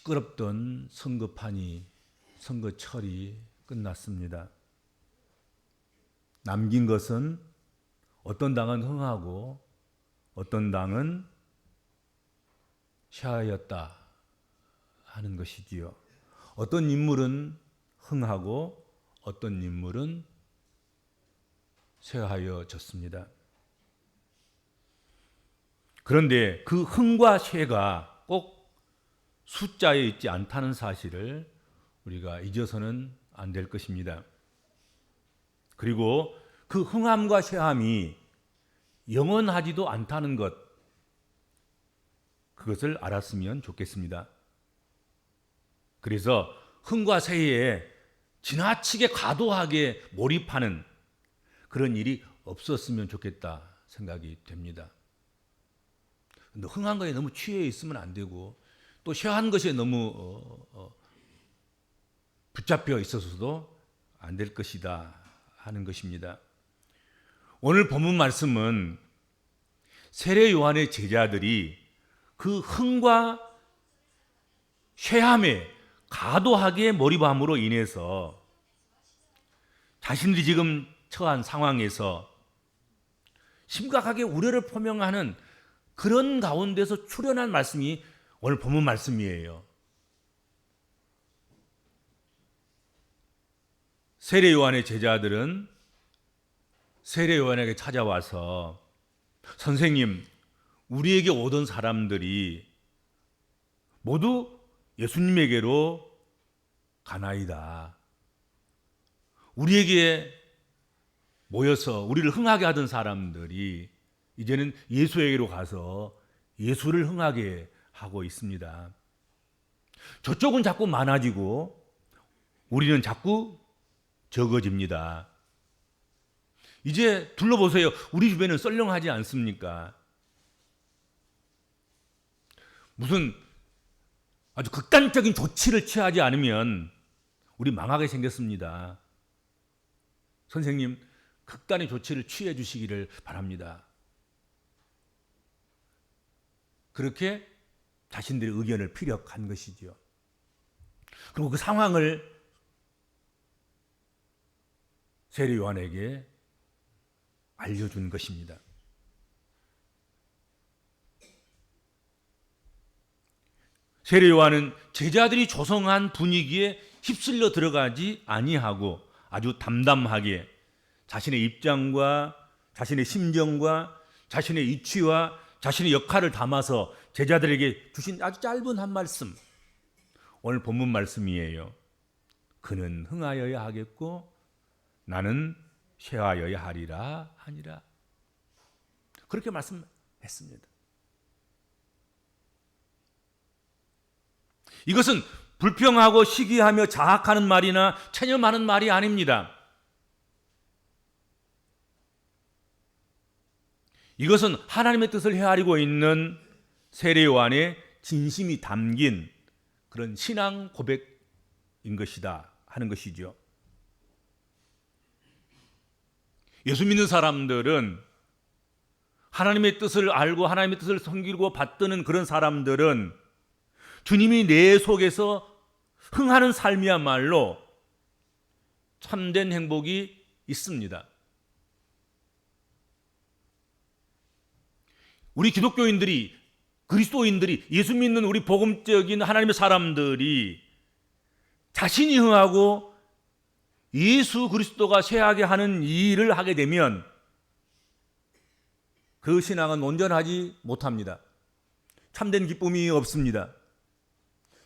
시끄럽던 선거판이 선거철이 끝났습니다. 남긴 것은 어떤 당은 흥하고 어떤 당은 샤였다 하는 것이지요. 어떤 인물은 흥하고 어떤 인물은 쇠하여졌습니다. 그런데 그 흥과 쇠가 꼭 숫자에 있지 않다는 사실을 우리가 잊어서는 안 될 것입니다. 그리고 그 흥함과 쇠함이 영원하지도 않다는 것, 그것을 알았으면 좋겠습니다. 그래서 흥과 쇠에 지나치게 과도하게 몰입하는 그런 일이 없었으면 좋겠다 생각이 됩니다. 흥한 거에 너무 취해 있으면 안 되고 또 쇠한 것에 너무 어, 어, 붙잡혀 있어서도 안 될 것이다 하는 것입니다. 오늘 본문 말씀은 세례 요한의 제자들이 그 흥과 쇠함에 과도하게 몰입함으로 인해서 자신들이 지금 처한 상황에서 심각하게 우려를 표명하는 그런 가운데서 출현한 말씀이 오늘 본문 말씀이에요. 세례 요한의 제자들은 세례 요한에게 찾아와서 선생님, 우리에게 오던 사람들이 모두 예수님에게로 가나이다. 우리에게 모여서 우리를 흥하게 하던 사람들이 이제는 예수에게로 가서 예수를 흥하게 하고 있습니다. 저쪽은 자꾸 많아지고 우리는 자꾸 적어집니다. 이제 둘러보세요. 우리 주변은 썰렁하지 않습니까? 무슨 아주 극단적인 조치를 취하지 않으면 우리 망하게 생겼습니다. 선생님, 극단의 조치를 취해 주시기를 바랍니다. 그렇게 자신들의 의견을 피력한 것이지요. 그리고 그 상황을 세례 요한에게 알려준 것입니다. 세례 요한은 제자들이 조성한 분위기에 휩쓸려 들어가지 아니하고 아주 담담하게 자신의 입장과 자신의 심정과 자신의 이치와 자신의 역할을 담아서 제자들에게 주신 아주 짧은 한 말씀. 오늘 본문 말씀이에요. 그는 흥하여야 하겠고 나는 쇠하여야 하리라 하니라. 그렇게 말씀했습니다. 이것은 불평하고 시기하며 자학하는 말이나 체념하는 말이 아닙니다. 이것은 하나님의 뜻을 헤아리고 있는 세례 요한의 진심이 담긴 그런 신앙 고백인 것이다 하는 것이죠. 예수 믿는 사람들은 하나님의 뜻을 알고 하나님의 뜻을 섬기고 받드는 그런 사람들은 주님이 내 속에서 흥하는 삶이야말로 참된 행복이 있습니다. 우리 기독교인들이 그리스도인들이 예수 믿는 우리 복음적인 하나님의 사람들이 자신이 흥하고 예수 그리스도가 쇠하게 하는 일을 하게 되면 그 신앙은 온전하지 못합니다. 참된 기쁨이 없습니다.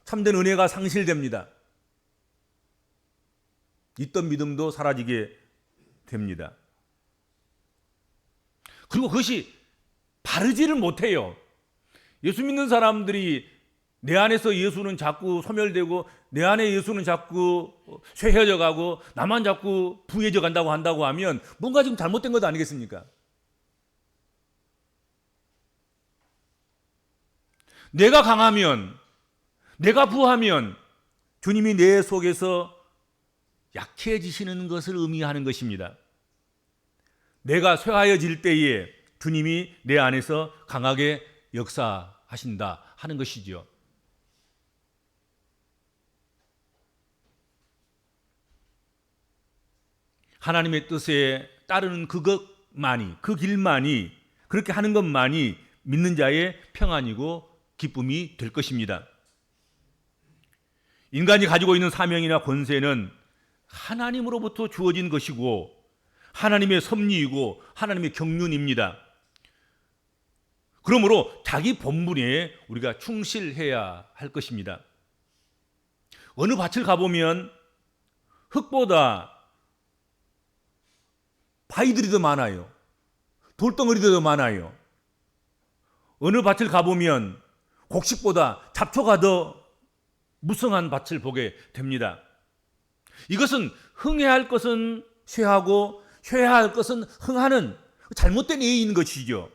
참된 은혜가 상실됩니다. 있던 믿음도 사라지게 됩니다. 그리고 그것이 바르지를 못해요. 예수 믿는 사람들이 내 안에서 예수는 자꾸 소멸되고 내 안에 예수는 자꾸 쇠해져 가고 나만 자꾸 부해져 간다고 한다고 하면 뭔가 지금 잘못된 것 아니겠습니까? 내가 강하면 내가 부하면 주님이 내 속에서 약해지시는 것을 의미하는 것입니다. 내가 쇠하여질 때에 주님이 내 안에서 강하게 역사하신다 하는 것이지요. 하나님의 뜻에 따르는 그것만이 그 길만이 그렇게 하는 것만이 믿는 자의 평안이고 기쁨이 될 것입니다. 인간이 가지고 있는 사명이나 권세는 하나님으로부터 주어진 것이고 하나님의 섭리이고 하나님의 경륜입니다. 그러므로 자기 본분에 우리가 충실해야 할 것입니다. 어느 밭을 가보면 흙보다 바위들이 더 많아요. 돌덩어리도 더 많아요. 어느 밭을 가보면 곡식보다 잡초가 더 무성한 밭을 보게 됩니다. 이것은 흥해야 할 것은 쇠하고 쇠해야 할 것은 흥하는 잘못된 예인 것이죠.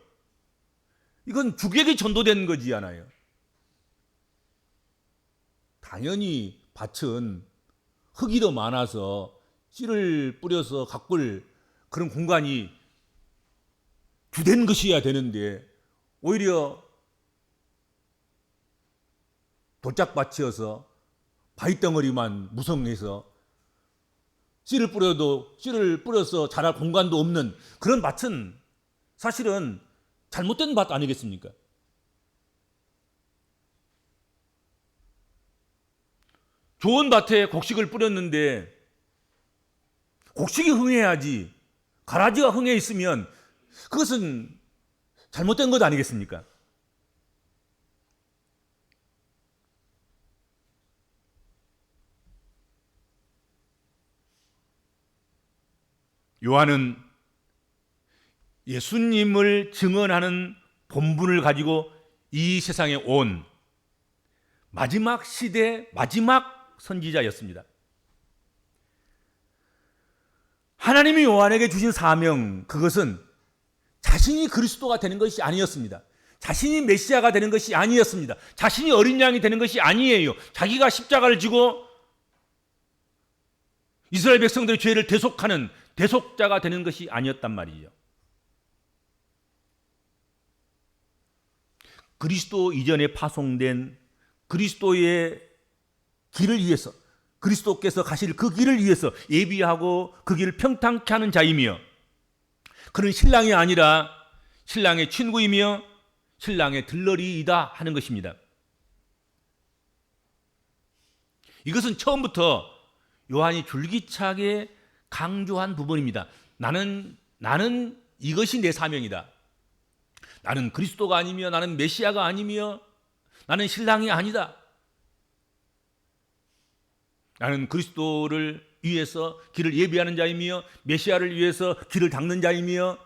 이건 주객이 전도된 거지 않아요. 당연히 밭은 흙이 더 많아서 씨를 뿌려서 가꿀 그런 공간이 주된 것이어야 되는데 오히려 돌짝밭이어서 바위덩어리만 무성해서 씨를 뿌려도 씨를 뿌려서 자랄 공간도 없는 그런 밭은 사실은 잘못된 밭 아니겠습니까? 좋은 밭에 곡식을 뿌렸는데 곡식이 흥해야지 가라지가 흥해 있으면 그것은 잘못된 것 아니겠습니까? 요한은 예수님을 증언하는 본분을 가지고 이 세상에 온 마지막 시대 마지막 선지자였습니다. 하나님이 요한에게 주신 사명 그것은 자신이 그리스도가 되는 것이 아니었습니다. 자신이 메시아가 되는 것이 아니었습니다. 자신이 어린 양이 되는 것이 아니에요. 자기가 십자가를 지고 이스라엘 백성들의 죄를 대속하는 대속자가 되는 것이 아니었단 말이죠. 그리스도 이전에 파송된 그리스도의 길을 위해서 그리스도께서 가실 그 길을 위해서 예비하고 그 길을 평탄케 하는 자이며 그런 신랑이 아니라 신랑의 친구이며 신랑의 들러리이다 하는 것입니다. 이것은 처음부터 요한이 줄기차게 강조한 부분입니다. 나는 나는 이것이 내 사명이다. 나는 그리스도가 아니며 나는 메시아가 아니며 나는 신랑이 아니다. 나는 그리스도를 위해서 길을 예비하는 자이며 메시아를 위해서 길을 닦는 자이며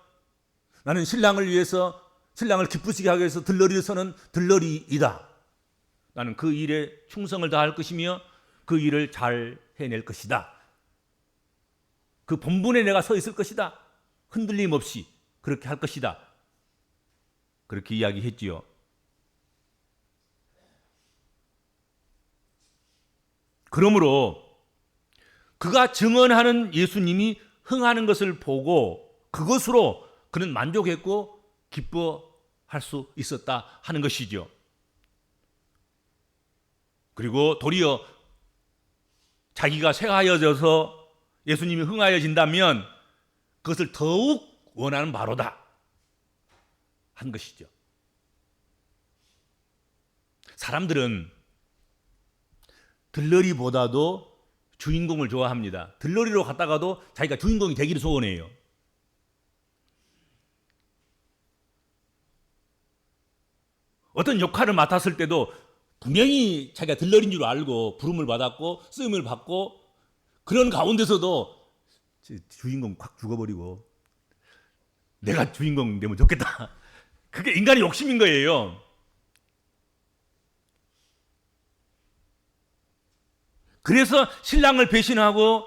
나는 신랑을 위해서 신랑을 기쁘시게 하기 위해서 들러리를 서는 들러리이다. 나는 그 일에 충성을 다할 것이며 그 일을 잘 해낼 것이다. 그 본분에 내가 서 있을 것이다. 흔들림 없이 그렇게 할 것이다. 그렇게 이야기했지요. 그러므로 그가 증언하는 예수님이 흥하는 것을 보고 그것으로 그는 만족했고 기뻐할 수 있었다 하는 것이죠. 그리고 도리어 자기가 쇠하여져서 예수님이 흥하여진다면 그것을 더욱 원하는 바로다 한 것이죠. 사람들은 들러리보다도 주인공을 좋아합니다. 들러리로 갔다가도 자기가 주인공이 되기를 소원해요. 어떤 역할을 맡았을 때도 분명히 자기가 들러린 줄 알고 부름을 받았고 쓰임을 받고 그런 가운데서도 주인공 확 죽어버리고 내가 주인공 되면 좋겠다. 그게 인간의 욕심인 거예요. 그래서 신랑을 배신하고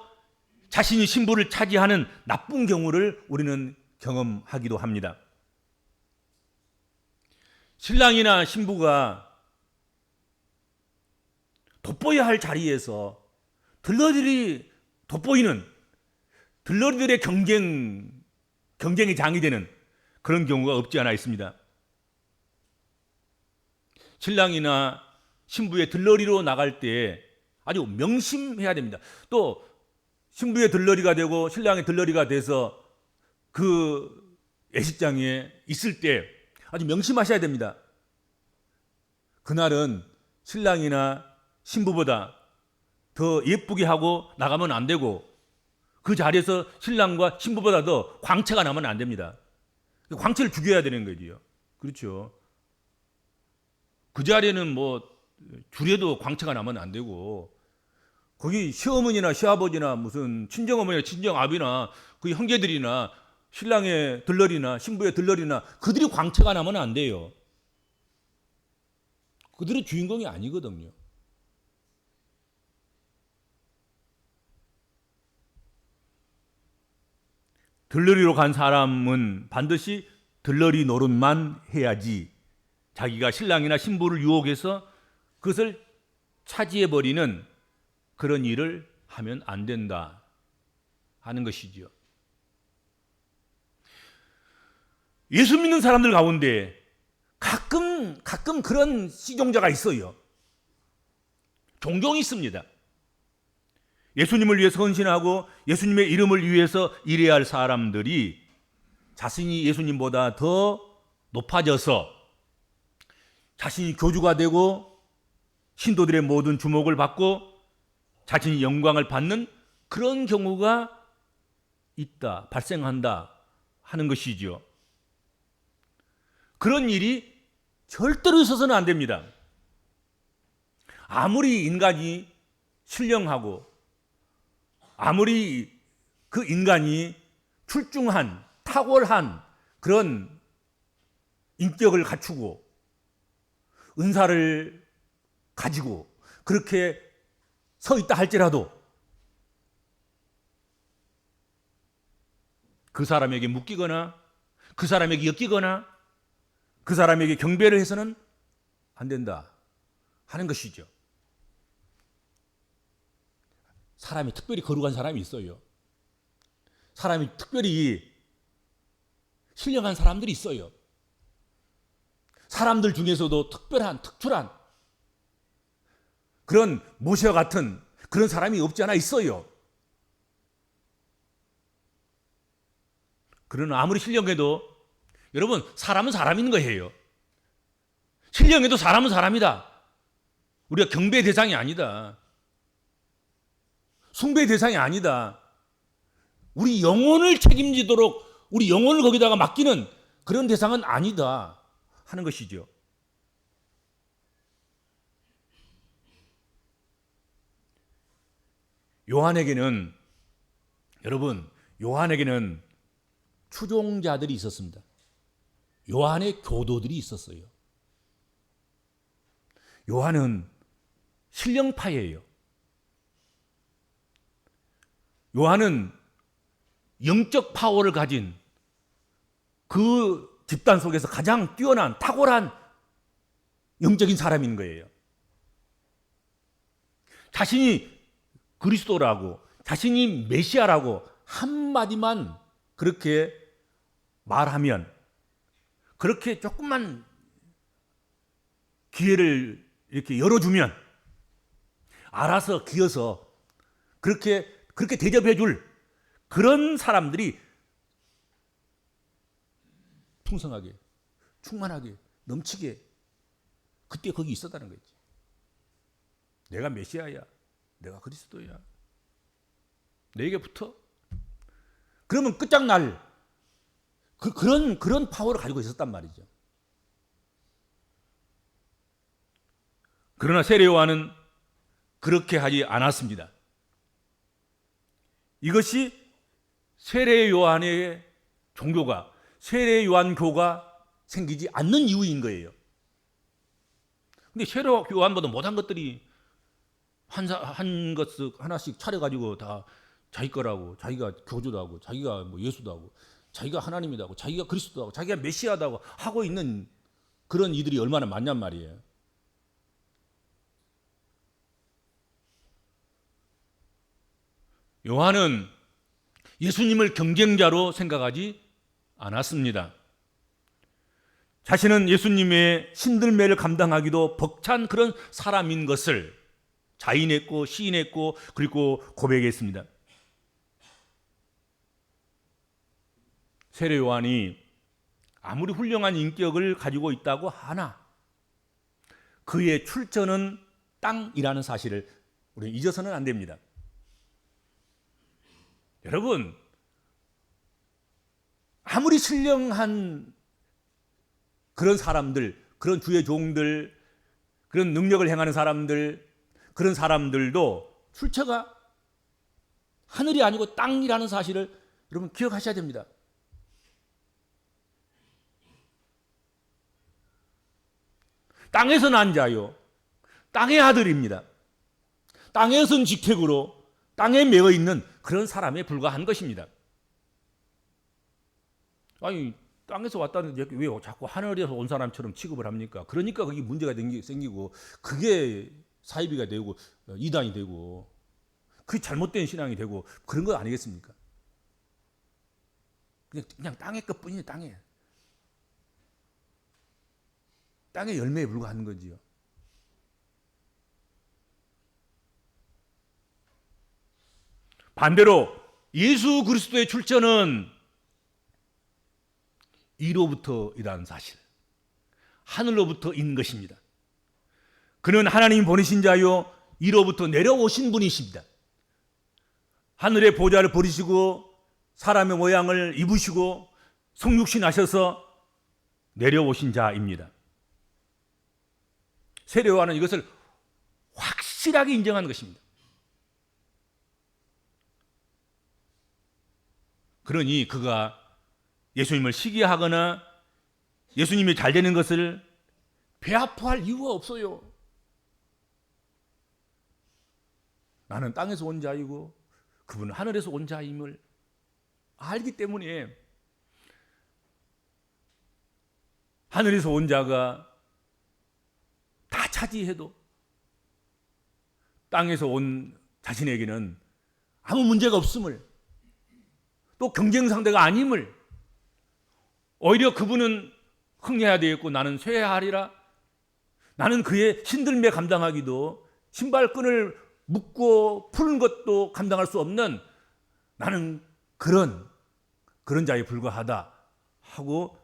자신이 신부를 차지하는 나쁜 경우를 우리는 경험하기도 합니다. 신랑이나 신부가 돋보여야 할 자리에서 들러리들이 돋보이는 들러리들의 경쟁 경쟁의 장이 되는 그런 경우가 없지 않아 있습니다. 신랑이나 신부의 들러리로 나갈 때 아주 명심해야 됩니다. 또 신부의 들러리가 되고 신랑의 들러리가 돼서 그 예식장에 있을 때 아주 명심하셔야 됩니다. 그날은 신랑이나 신부보다 더 예쁘게 하고 나가면 안 되고 그 자리에서 신랑과 신부보다 더 광채가 나면 안 됩니다. 광채를 죽여야 되는 거지요. 그렇죠. 그 자리에는 뭐 줄에도 광채가 나면 안 되고 거기 시어머니나 시아버지나 무슨 친정어머니나 친정아비나 그 형제들이나 신랑의 들러리나 신부의 들러리나 그들이 광채가 나면 안 돼요. 그들은 주인공이 아니거든요. 들러리로 간 사람은 반드시 들러리 노릇만 해야지 자기가 신랑이나 신부를 유혹해서 그것을 차지해 버리는 그런 일을 하면 안 된다 하는 것이지요. 예수 믿는 사람들 가운데 가끔 가끔 그런 시종자가 있어요. 종종 있습니다. 예수님을 위해서 헌신하고 예수님의 이름을 위해서 일해야 할 사람들이 자신이 예수님보다 더 높아져서 자신이 교주가 되고 신도들의 모든 주목을 받고 자신이 영광을 받는 그런 경우가 있다, 발생한다 하는 것이죠. 그런 일이 절대로 있어서는 안 됩니다. 아무리 인간이 신령하고 아무리 그 인간이 출중한 탁월한 그런 인격을 갖추고 은사를 가지고 그렇게 서 있다 할지라도 그 사람에게 묶이거나 그 사람에게 엮이거나 그 사람에게 경배를 해서는 안 된다 하는 것이죠. 사람이 특별히 거룩한 사람이 있어요. 사람이 특별히 신령한 사람들이 있어요. 사람들 중에서도 특별한, 특출한 그런 모세와 같은 그런 사람이 없지 않아 있어요. 그러나 아무리 신령해도 여러분 사람은 사람인 거예요. 신령해도 사람은 사람이다. 우리가 경배 대상이 아니다. 숭배 대상이 아니다. 우리 영혼을 책임지도록 우리 영혼을 거기다가 맡기는 그런 대상은 아니다 하는 것이죠. 요한에게는 여러분 요한에게는 추종자들이 있었습니다. 요한의 교도들이 있었어요. 요한은 신령파예요. 요한은 영적 파워를 가진 그 집단 속에서 가장 뛰어난 탁월한 영적인 사람인 거예요. 자신이 그리스도라고 자신이 메시아라고 한마디만 그렇게 말하면 그렇게 조금만 기회를 이렇게 열어주면 알아서 기어서 그렇게 그렇게 대접해 줄 그런 사람들이 풍성하게 충만하게 넘치게 그때 거기 있었다는 거지. 내가 메시아야. 내가 그리스도야. 내게 붙어. 그러면 끝장날 그, 그런 그런 파워를 가지고 있었단 말이죠. 그러나 세례요한은 그렇게 하지 않았습니다. 이것이 세례 요한의 종교가 세례 요한교가 생기지 않는 이유인 거예요. 근데 세례 요한보다 못한 것들이 한, 한 것을 하나씩 차려가지고 다 자기 거라고 자기가 교주도 하고 자기가 뭐 예수도 하고 자기가 하나님이다 하고 자기가 그리스도다 하고 자기가 메시아다고 하고 있는 그런 이들이 얼마나 많냔 말이에요. 요한은 예수님을 경쟁자로 생각하지 않았습니다. 자신은 예수님의 신들매를 감당하기도 벅찬 그런 사람인 것을 자인했고 시인했고 그리고 고백했습니다. 세례 요한이 아무리 훌륭한 인격을 가지고 있다고 하나 그의 출처는 땅이라는 사실을 우리는 잊어서는 안 됩니다. 여러분, 아무리 신령한 그런 사람들, 그런 주의 종들, 그런 능력을 행하는 사람들, 그런 사람들도 출처가 하늘이 아니고 땅이라는 사실을 여러분 기억하셔야 됩니다. 땅에서 난 자요. 땅의 아들입니다. 땅에선 직택으로 땅에 매어 있는 그런 사람에 불과한 것입니다. 아니 땅에서 왔다는 얘기 왜 자꾸 하늘에서 온 사람처럼 취급을 합니까? 그러니까 그게 문제가 생기고 그게 사이비가 되고 어, 이단이 되고 그게 잘못된 신앙이 되고 그런 거 아니겠습니까? 그냥, 그냥 땅의 것뿐이에요 땅에 땅의 열매에 불과한 거지요. 반대로 예수 그리스도의 출처는 이로부터이라는 사실, 하늘로부터인 것입니다. 그는 하나님 보내신 자요, 이로부터 내려오신 분이십니다. 하늘의 보좌를 버리시고 사람의 모양을 입으시고 성육신 하셔서 내려오신 자입니다. 세례요한은 이것을 확실하게 인정하는 것입니다. 그러니 그가 예수님을 시기하거나 예수님이 잘 되는 것을 배 아파할 이유가 없어요. 나는 땅에서 온 자이고 그분은 하늘에서 온 자임을 알기 때문에 하늘에서 온 자가 다 차지해도 땅에서 온 자신에게는 아무 문제가 없음을 또 경쟁 상대가 아님을 오히려 그분은 흥해야 되겠고 나는 쇠하리라 나는 그의 신들매 감당하기도 신발끈을 묶고 푸는 것도 감당할 수 없는 나는 그런 그런 자에 불과하다 하고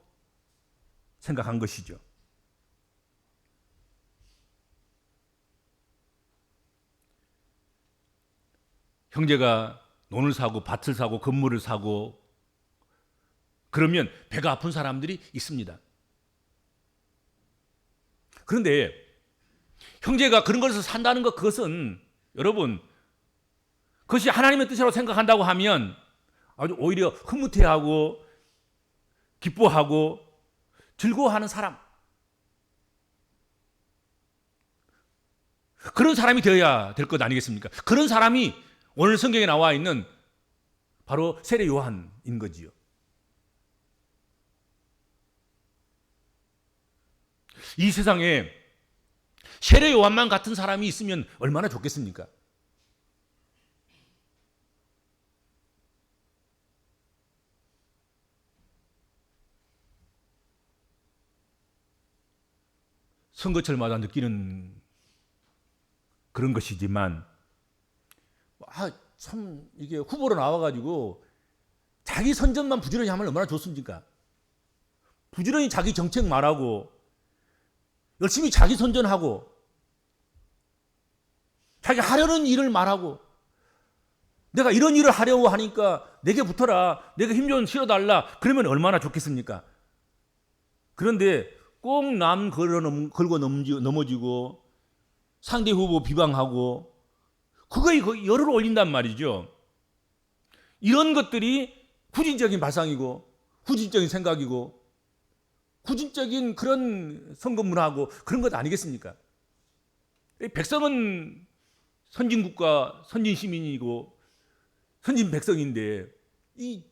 생각한 것이죠. 형제가 논을 사고 밭을 사고 건물을 사고 그러면 배가 아픈 사람들이 있습니다. 그런데 형제가 그런 것을 산다는 것 그것은 여러분 그것이 하나님의 뜻이라고 생각한다고 하면 아주 오히려 흐뭇해하고 기뻐하고 즐거워하는 사람 그런 사람이 되어야 될 것 아니겠습니까? 그런 사람이 오늘 성경에 나와 있는 바로 세례 요한인 거지요. 이 세상에 세례 요한만 같은 사람이 있으면 얼마나 좋겠습니까? 선거철마다 느끼는 그런 것이지만 아, 참 이게 후보로 나와 가지고 자기 선전만 부지런히 하면 얼마나 좋습니까? 부지런히 자기 정책 말하고 열심히 자기 선전하고 자기 하려는 일을 말하고 내가 이런 일을 하려고 하니까 내게 붙어라 내게 힘좀 실어달라 그러면 얼마나 좋겠습니까? 그런데 꼭 남 걸고 넘어지고 상대 후보 비방하고 그거에 열을 올린단 말이죠. 이런 것들이 후진적인 발상이고 후진적인 생각이고 후진적인 그런 선거 문화고 그런 것 아니겠습니까? 백성은 선진국가 선진 시민이고 선진 백성인데 이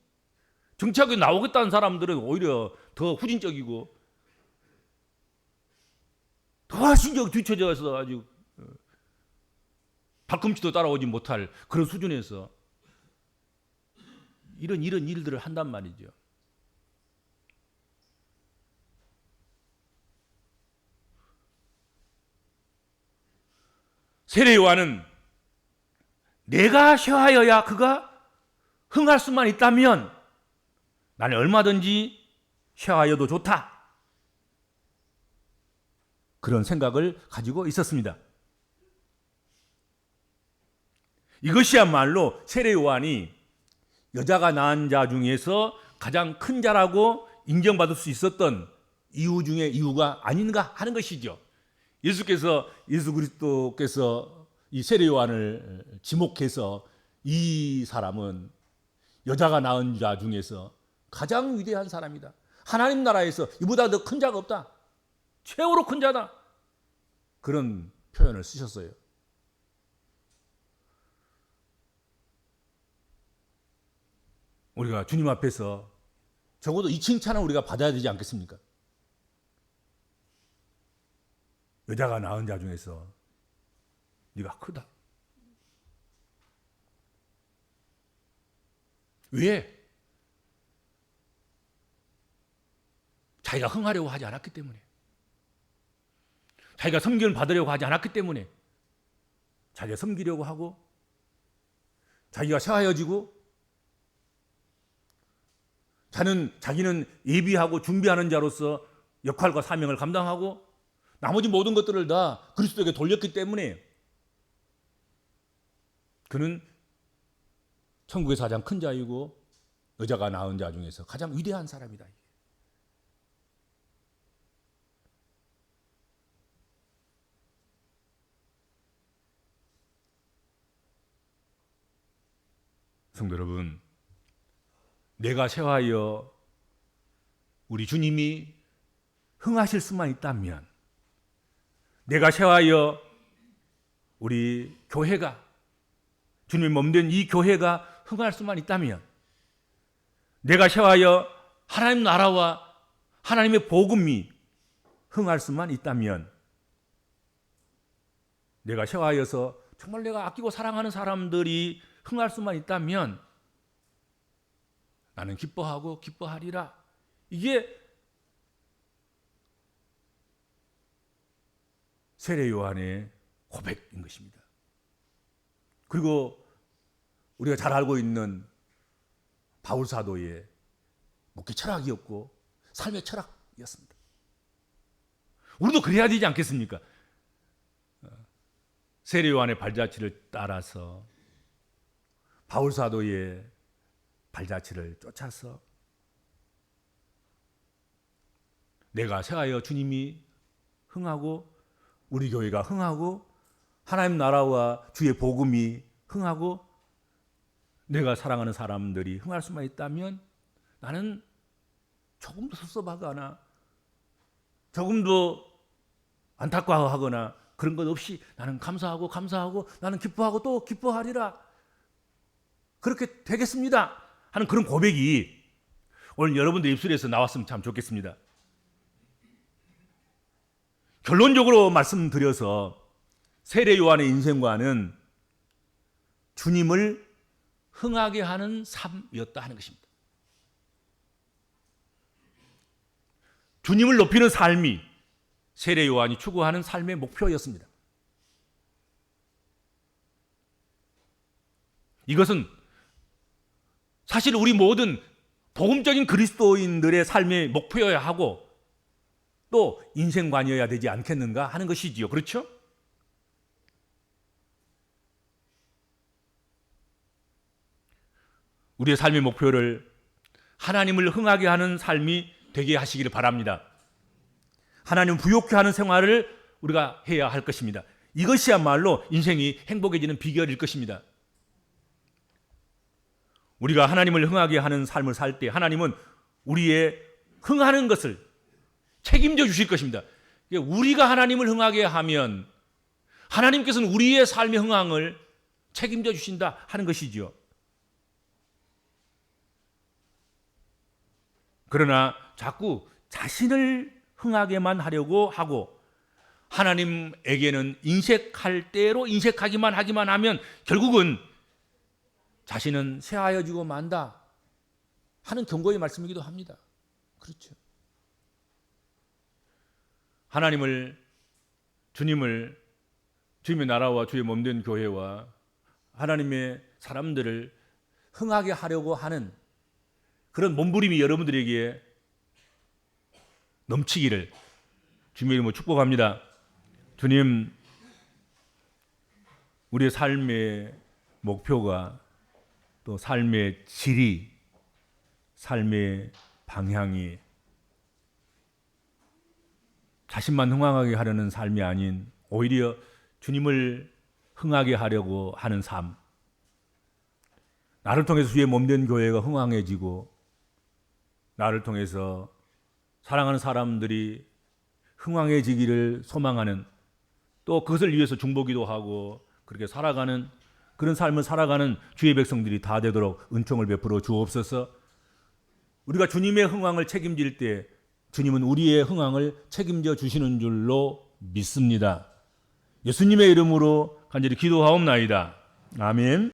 정치하게 나오겠다는 사람들은 오히려 더 후진적이고 더 훨씬 뒤쳐져서 아주 발꿈치도 따라오지 못할 그런 수준에서 이런 이런 일들을 한단 말이죠. 세례 요한은 내가 셔하여야 그가 흥할 수만 있다면 나는 얼마든지 쉐하여도 좋다. 그런 생각을 가지고 있었습니다. 이것이야말로 세례 요한이 여자가 낳은 자 중에서 가장 큰 자라고 인정받을 수 있었던 이유 중에 이유가 아닌가 하는 것이죠. 예수께서 예수 그리스도께서 이 세례 요한을 지목해서 이 사람은 여자가 낳은 자 중에서 가장 위대한 사람이다. 하나님 나라에서 이보다 더 큰 자가 없다. 최고로 큰 자다. 그런 표현을 쓰셨어요. 우리가 주님 앞에서 적어도 이 칭찬을 우리가 받아야 되지 않겠습니까? 여자가 낳은 자 중에서 네가 크다. 왜? 자기가 흥하려고 하지 않았기 때문에. 자기가 섬기를 받으려고 하지 않았기 때문에. 자기가 섬기려고 하고 자기가 샤하여지고 자는 자기는 예비하고 준비하는 자로서 역할과 사명을 감당하고 나머지 모든 것들을 다 그리스도에게 돌렸기 때문에 그는 천국에서 가장 큰 자이고 여자가 낳은 자 중에서 가장 위대한 사람이다. 성도 여러분, 내가 쇠하여 우리 주님이 흥하실 수만 있다면, 내가 쇠하여 우리 교회가 주님 몸된 이 교회가 흥할 수만 있다면, 내가 쇠하여 하나님 나라와 하나님의 복음이 흥할 수만 있다면, 내가 쇠하여서 정말 내가 아끼고 사랑하는 사람들이 흥할 수만 있다면 나는 기뻐하고 기뻐하리라. 이게 세례 요한의 고백인 것입니다. 그리고 우리가 잘 알고 있는 바울 사도의 목회 철학이었고 삶의 철학이었습니다. 우리도 그래야 되지 않겠습니까? 세례 요한의 발자취를 따라서 바울 사도의 발자취를 쫓아서 내가 새하여 주님이 흥하고 우리 교회가 흥하고 하나님 나라와 주의 복음이 흥하고 내가 사랑하는 사람들이 흥할 수만 있다면 나는 조금도 섭섭하거나 조금도 안타까워하거나 그런 것 없이 나는 감사하고 감사하고 나는 기뻐하고 또 기뻐하리라. 그렇게 되겠습니다. 하는 그런 고백이 오늘 여러분들 입술에서 나왔으면 참 좋겠습니다. 결론적으로 말씀드려서 세례 요한의 인생과는 주님을 흥하게 하는 삶이었다 하는 것입니다. 주님을 높이는 삶이 세례 요한이 추구하는 삶의 목표였습니다. 이것은 사실 우리 모든 복음적인 그리스도인들의 삶의 목표여야 하고 또 인생관이어야 되지 않겠는가 하는 것이지요. 그렇죠? 우리의 삶의 목표를 하나님을 흥하게 하는 삶이 되게 하시기를 바랍니다. 하나님 부욕케 하는 생활을 우리가 해야 할 것입니다. 이것이야말로 인생이 행복해지는 비결일 것입니다. 우리가 하나님을 흥하게 하는 삶을 살 때 하나님은 우리의 흥하는 것을 책임져 주실 것입니다. 우리가 하나님을 흥하게 하면 하나님께서는 우리의 삶의 흥황을 책임져 주신다 하는 것이지요. 그러나 자꾸 자신을 흥하게만 하려고 하고 하나님에게는 인색할 때로 인색하기만 하기만 하면 결국은 자신은 쇠하여지고 만다 하는 경고의 말씀이기도 합니다. 그렇죠. 하나님을 주님을 주님의 나라와 주의 몸된 교회와 하나님의 사람들을 흥하게 하려고 하는 그런 몸부림이 여러분들에게 넘치기를 주님의 이름으로 축복합니다. 주님, 우리의 삶의 목표가 또 삶의 질이, 삶의 방향이 자신만 흥황하게 하려는 삶이 아닌 오히려 주님을 흥하게 하려고 하는 삶. 나를 통해서 주의 몸된 교회가 흥황해지고 나를 통해서 사랑하는 사람들이 흥황해지기를 소망하는 또 그것을 위해서 중보기도 하고 그렇게 살아가는 그런 삶을 살아가는 주의 백성들이 다 되도록 은총을 베풀어 주옵소서. 우리가 주님의 흥황을 책임질 때 주님은 우리의 흥황을 책임져 주시는 줄로 믿습니다. 예수님의 이름으로 간절히 기도하옵나이다. 아멘.